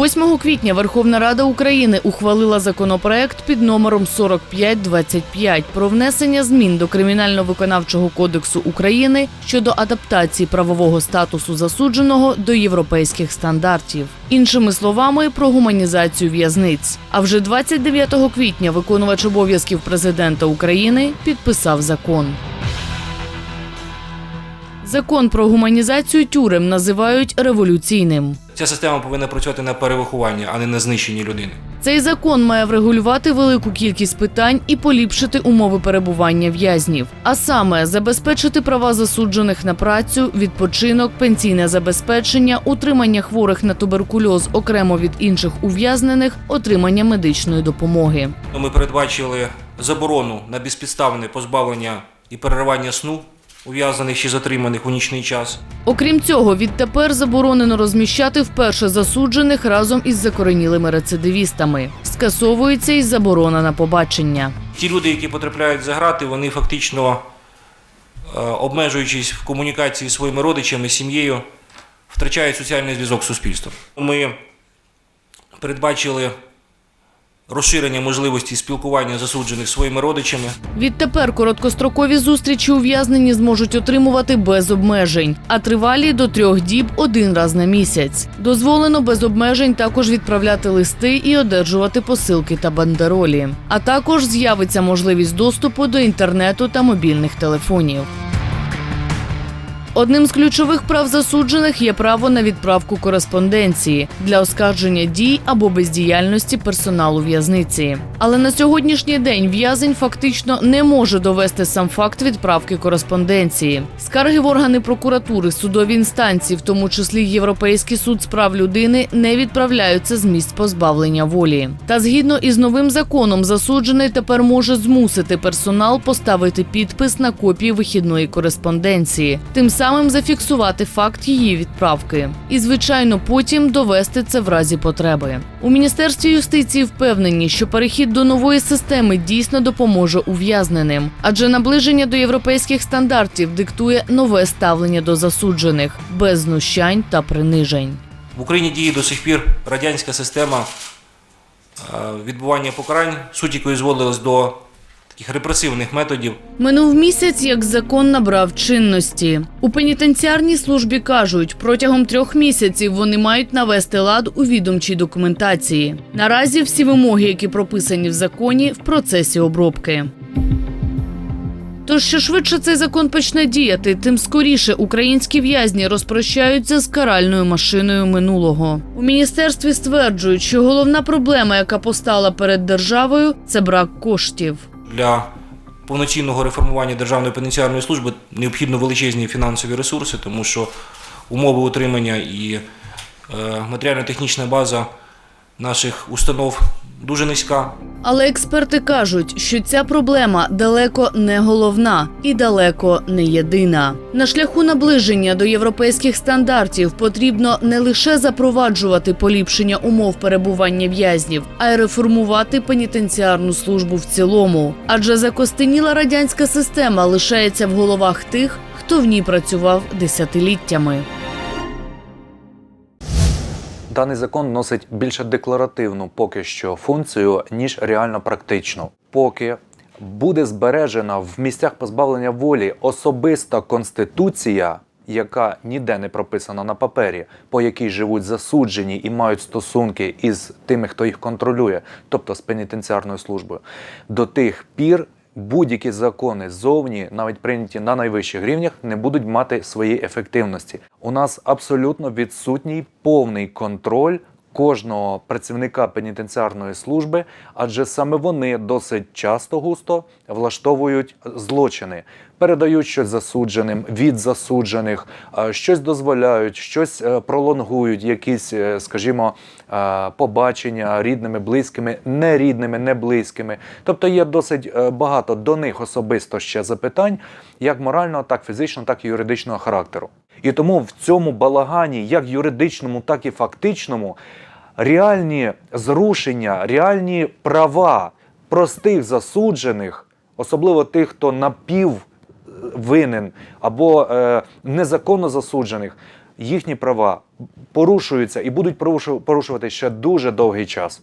8 квітня Верховна Рада України ухвалила законопроект під номером 4525 про внесення змін до Кримінально-виконавчого кодексу України щодо адаптації правового статусу засудженого до європейських стандартів. Іншими словами, про гуманізацію в'язниць. А вже 29 квітня виконувач обов'язків президента України підписав закон. Закон про гуманізацію тюрем називають революційним. Ця система повинна працювати на перевихованні, а не на знищенні людини. Цей закон має врегулювати велику кількість питань і поліпшити умови перебування в'язнів, а саме забезпечити права засуджених на працю, відпочинок, пенсійне забезпечення, утримання хворих на туберкульоз окремо від інших ув'язнених, отримання медичної допомоги. Ми передбачили заборону на безпідставне позбавлення і переривання сну ув'язаних чи затриманих у нічний час. Окрім цього, відтепер заборонено розміщати вперше засуджених разом із закоренілими рецидивістами. Скасовується і заборона на побачення. Ті люди, які потрапляють за грати, вони фактично, е, обмежуючись в комунікації зі своїми родичами, сім'єю, втрачають соціальний зв'язок з суспільством. Ми передбачили розширення можливості спілкування засуджених своїми родичами. Відтепер короткострокові зустрічі ув'язнені зможуть отримувати без обмежень, а тривалі до трьох діб один раз на місяць. Дозволено без обмежень також відправляти листи і одержувати посилки та бандеролі. А також з'явиться можливість доступу до інтернету та мобільних телефонів. Одним з ключових прав засуджених є право на відправку кореспонденції для оскарження дій або бездіяльності персоналу в'язниці. Але на сьогоднішній день в'язень фактично не може довести сам факт відправки кореспонденції. Скарги в органи прокуратури, судові інстанції, в тому числі Європейський суд з прав людини, не відправляються з місць позбавлення волі. Та згідно із новим законом, засуджений тепер може змусити персонал поставити підпис на копії вихідної кореспонденції, тим самим зафіксувати факт її відправки. І, звичайно, потім довести це в разі потреби. У міністерстві юстиції впевнені, що перехід до нової системи дійсно допоможе ув'язненим, адже наближення до європейських стандартів диктує нове ставлення до засуджених без знущань та принижень. В Україні діє до сих пір радянська система е, відбування покарань, суть якої зводилась до таких репресивних методів. Минув місяць, як закон набрав чинності. У пенітенціарній службі кажуть, протягом трьох місяців вони мають навести лад у відомчій документації. Наразі всі вимоги, які прописані в законі, в процесі обробки. Тож що швидше цей закон почне діяти, тим скоріше українські в'язні розпрощаються з каральною машиною минулого. У міністерстві стверджують, що головна проблема, яка постала перед державою, це брак коштів. Для повноцінного реформування Державної пенітенціарної служби необхідно величезні фінансові ресурси, тому що умови утримання і е, матеріально-технічна база наших установ дуже низька. Але експерти кажуть, що ця проблема далеко не головна і далеко не єдина. На шляху наближення до європейських стандартів потрібно не лише запроваджувати поліпшення умов перебування в'язнів, а й реформувати пенітенціарну службу в цілому. Адже закостеніла радянська система лишається в головах тих, хто в ній працював десятиліттями. Даний закон носить більше декларативну поки що функцію, ніж реально практичну. Поки буде збережена в місцях позбавлення волі особиста конституція, яка ніде не прописана на папері, по якій живуть засуджені і мають стосунки із тими, хто їх контролює, тобто з пенітенціарною службою, до тих пір. Будь-які закони ззовні, навіть прийняті на найвищих рівнях, не будуть мати своєї ефективності. У нас абсолютно відсутній повний контроль кожного працівника пенітенціарної служби, адже саме вони досить часто густо влаштовують злочини, передають щось засудженим від засуджених, е, щось дозволяють, щось е, пролонгують, якісь, е, скажімо, побачення рідними, близькими, нерідними, не близькими. Тобто є досить багато до них особисто ще запитань, як морального, так фізичного, так і юридичного характеру. І тому в цьому балагані, як юридичному, так і фактичному, реальні зрушення, реальні права простих засуджених, особливо тих, хто напів винен або е, незаконно засуджених, їхні права порушуються і будуть порушувати ще дуже довгий час.